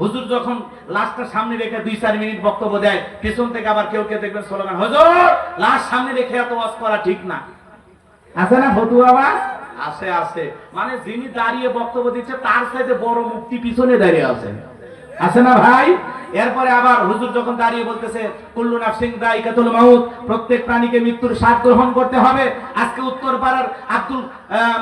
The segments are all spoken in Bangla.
হুজুর যখন লাশটা সামনে রেখে দুই চার মিনিট বক্তব্য দেয় পেছন থেকে আবার কেউ কেউ দেখবেন স্লোগান হুজুর লাশ সামনে রেখে এত ওয়াজ করা ঠিক না। আছে না ফটু আবার আছে আছে। মানে যিনি দাঁড়িয়ে বক্তব্য দিচ্ছে তার সাথে বড় মুক্তি পিছনে দাঁড়িয়ে আছে। আছে না ভাই? এরপরে আবার হুজুর যখন দাঁড়িয়ে বলতেছে, কুল্লু নাফসিং দাইকাতুল মাউত প্রত্যেক প্রাণীকে মৃত্যুর স্বাদ গ্রহণ করতে হবে। আজকে উত্তর পাড়ার আব্দুল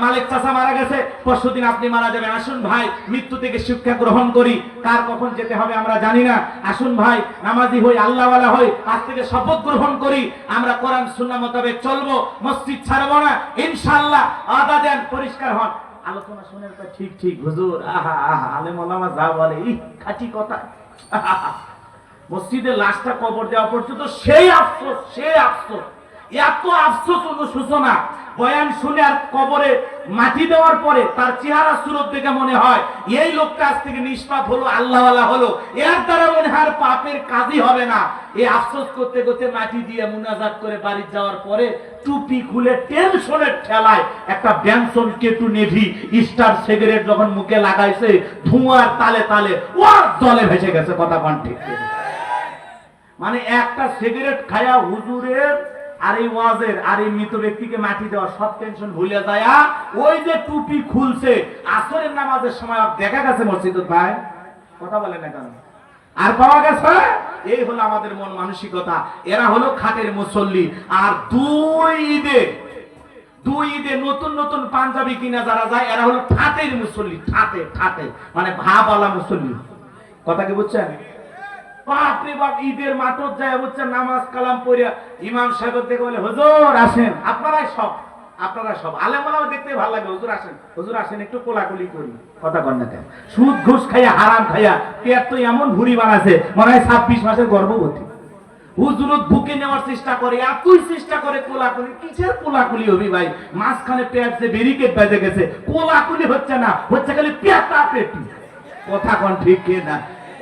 মালিক চাচা মারা গেছে। পরশুদিন আপনি মারা যাবেন। আসুন ভাই, মৃত্যু থেকে শিক্ষা গ্রহণ করি। কার কখন যেতে হবে আমরা জানি না। আসুন ভাই, নামাজি হই, আল্লাহওয়ালা হই, আজ থেকে শপথ গ্রহণ করি। আমরা কোরআন সুন্নাহ মোতাবেক চলবো, মসজিদ ছাড়বো না। ইনশাআল্লাহ আদা দেন, পরিষ্কার হন। আলোচনা শুনে তো ঠিক ঠিক, হুজুর, আহা আহা, আলেম ওলামা যা বলে ই খাঁটি কথা। মসজিদে লাশটা কবর দেওয়া পর্যন্ত সেই আফসোস সেই আফসোস। এত আফসোস অনুশোচনা। বয়ান শুনে আর কবরে মাটি দেওয়ার পরে তার চেহারা সুরত দেখে মনে হয়, এই লোকটা আজ থেকে নিষ্পাপ হলো, আল্লাহওয়ালা হলো এর দ্বারা মনে হয় পাপের কাজই হবে না এই আফসোস করতে করতে মাটি দিয়ে মুনাজাত করে বাড়ি যাওয়ার পরে টুপি খুলে টেনশনের ঠেলায় একটা ব্যানসন কেটু নেভি, স্টার সিগারেট যখন মুখে লাগাইছে, ধোঁয়ার তালে তালে ওর জলে ভেসে গেছে, কথা ঠিক। মানে একটা সিগারেট খায়া হুজুরের আর এই ওয়াজের, আর এই মৃত ব্যক্তিকে মাটি দেওয়া সব টেনশন ভুলে যায় ওই যে টুপি খুলছে, আসরের নামাজের সময় দেখা গেছে মসজিদ ভাই। কথা বলে না কেন? আর পাওয়া গেছে? এই হলো আমাদের মন মানসিকতা। এরা হলো খাটের মুসল্লি। আর দুই ঈদে দুই ঈদে নতুন নতুন পাঞ্জাবি কিনা যারা যায়, এরা হলো ঠাটের মুসল্লি। ঠাটে ঠাটে। মানে ভাবওয়ালা মুসল্লি। কথা কি বুঝছেন? বাপ, ঈদের যায় হচ্ছে নামাজ কালাম পড়িয়া ইমাম বলে, হুজুর, আসেন। আপনারাই সব, আপনারা সব। দেখতে ভালো লাগে, হুজুর, আসেন। হুজুর, আসেন, একটু কোলাকুলি করি। কথা কন সুদ, ঘুষ খাইয়া, হারাম খাইয়া, পেট তো এমন বানাছে মনে হয় ছাব্বিশ মাসের গর্ভবতী। হুজুরত বুকে নেওয়ার চেষ্টা করে, এতই চেষ্টা করে কোলাকুলি, কিসের কোলাকুলি হবি ভাই? মাঝখানে পেট যে ব্যারিকেড বেজে গেছে, কোলাকুলি হচ্ছে না, হচ্ছে খালি পেটা পেটি কথা কন ঠিক না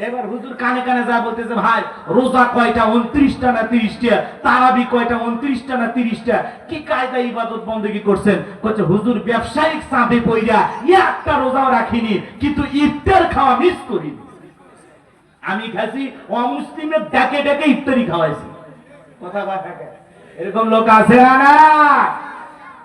এবার হুজুর কানে কানে যা বলতেছে, ভাই, রোজা কয়টা? উনত্রিশটা না তিরিশটা? তারাবি কয়টা? উনত্রিশটা না তিরিশটা? কি কায়দা ইবাদত বন্দী করছেন? বলছে হুজুর, ব্যবসায়িক চাঁদে পইরা একটা রোজাও রাখিনি, কিন্তু ইফতার খাওয়া মিস করিনি। আমি খাসি অমুসলিমের ডেকে ডেকে ইফতারি খাওয়াইছি। কথা কয় থাকে? এরকম লোক আছে না না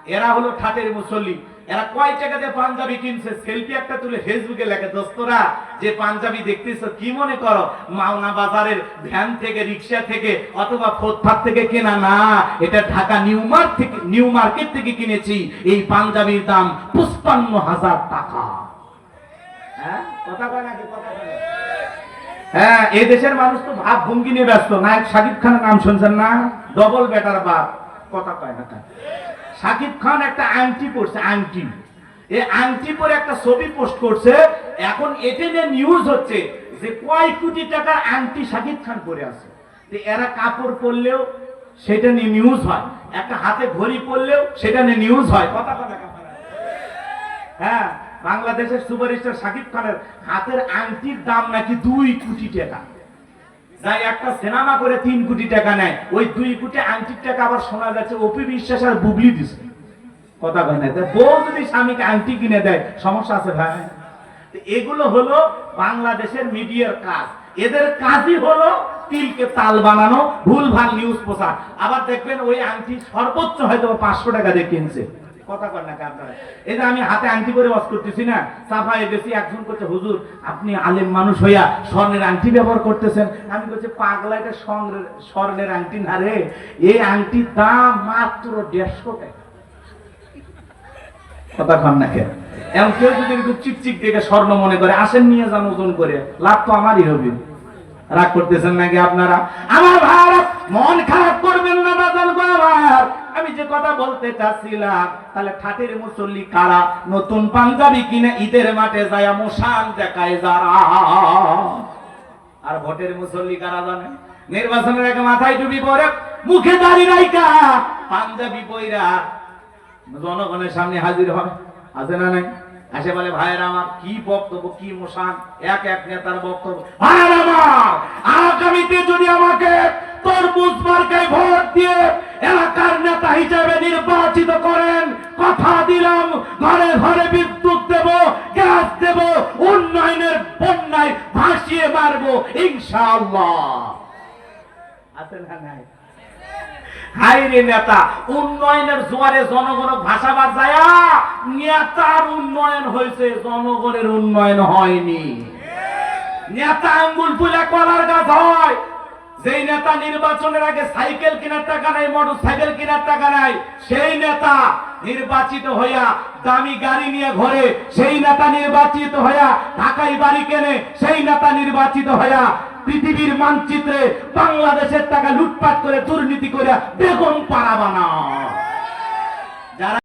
এরা হলো ঠাটের মুসল্লি। এরা কয় টাকা দিয়ে পাঞ্জাবি কিনছে? সেলফি একটা তুলে ফেসবুকে লেখে, দোস্তরা, যে পাঞ্জাবি দেখতেছো, কি মনে করো? মাওনা বাজারের ভ্যান থেকে, রিক্সা থেকে, অথবা ফুটপাত থেকে কেনা? না, এটা ঢাকা নিউ মার্কেট থেকে, নিউ মার্কেট থেকে কিনেছি। এই পাঞ্জাবির দাম পুষ্পান্ন হাজার টাকা। হ্যাঁ? কথা কয় নাকি কথা হ্যাঁ এই দেশের মানুষ তো ভাব ভঙ্গি নিয়ে ব্যস্ত। নায়ক শাকিব খানের নাম শুনছেন না? ডবল বেটার বাপ। কথা কয় না শাকিব খান একটা আংটি পরছে, আংটি। এই আংটি পরে একটা ছবি পোস্ট করছে, এখন এটা নিয়ে নিউজ হচ্ছে যে কয় কোটি টাকার আংটি শাকিব খান পরে আছে। এরা কাপড় পরলেও সেটা নিয়ে নিউজ হয়, একটা হাতে ঘড়ি পরলেও সেটা নিয়ে নিউজ হয়। কথা কথা হ্যাঁ বাংলাদেশের সুপারস্টার শাকিব খানের হাতের আংটির দাম নাকি দুই কোটি টাকা। যাই, একটা সিনেমা করে তিন কোটি টাকা নেয়। ওই দুই কোটি আংটির টাকা আবার শোনা যাচ্ছে, অপি বিশ্বাস আর বুবলি দিছে। কথা কয় না বউ যদি স্বামীকে আংটি কিনে দেয়, সমস্যা আছে ভাই? এগুলো হলো বাংলাদেশের মিডিয়ার কাজ। এদের কাজই হলো তিলকে তাল বানানো ভুল ভালো নিউজ প্রচার। আবার দেখবেন ওই আংটি সর্বোচ্চ হয়তো পাঁচশো টাকা দিয়ে কিনছে। কথা কর না আপনারা? এই যে আমি হাতে আংটি করতেছি না গেছি একজন করছে হুজুর, আপনি আলেম মানুষ হইয়া স্বর্ণের আংটি ব্যবহার করতেছেন। আমি বলছি, পাগলা এটা স্বর্ণের আংটি না রে। এই আংটির দাম মাত্র দেড়শো টাকা। কথা না এমন কেউ যদি চিকচিক দেখে স্বর্ণ মনে করে, আসেন নিয়ে যান ওজন করে, লাভ তো আমারই হবে। রাগ করতেছেন নাকি আপনারা? আমার ভারত মন খারাপ করবেন না আমার আমি যে কথা বলতে চাচ্ছিলাম, তাহলে ঠাটের মুসল্লি কারা? নতুন পাঞ্জাবি কিনে ঈদের মাঠে যায়, মশান দেখায় যারা। আর ভোটের মুসল্লি কারা জানে? নির্বাচনের আগে মাথায় টুপি পরে মুখে দাড়ি রাইকা পাঞ্জাবি পইরা জনগণের সামনে হাজির হবে। আছে না নাই? আসে বলে, ভাইয়ের আমার কি বক্তব্য, কি মোশান? এক এক নেতার বক্তব্য, ভাইয়ের আমার হিসেবে নির্বাচিত করেন। কথা দিলাম, ঘরে ঘরে বিদ্যুৎ দেব, গ্যাস দেব, উন্নয়নের বন্যায় ভাসিয়ে মারবো, ইনশাআল্লাহ। নেতা, উন্নয়নের জোয়ারে জনগণ যায়া নেতার উন্নয়ন হয়েছে, জনগণের উন্নয়ন হয়নি। নেতা আঙ্গুল ফুলে কলার গাছ হয়। যেই নেতা নির্বাচনের আগে সাইকেল কেনার টাকা নাই মোটর সাইকেল কেনার টাকা নাই, সেই নেতা নির্বাচিত হইয়া দামি গাড়ি নিয়ে ঘরে, সেই নেতা নির্বাচিত হইয়া ঢাকায় বাড়ি কেনে, সেই নেতা নির্বাচিত হইয়া পৃথিবীর মানচিত্রে বাংলাদেশের টাকা লুটপাট করে দুর্নীতি করে বেগম পাড়া বানা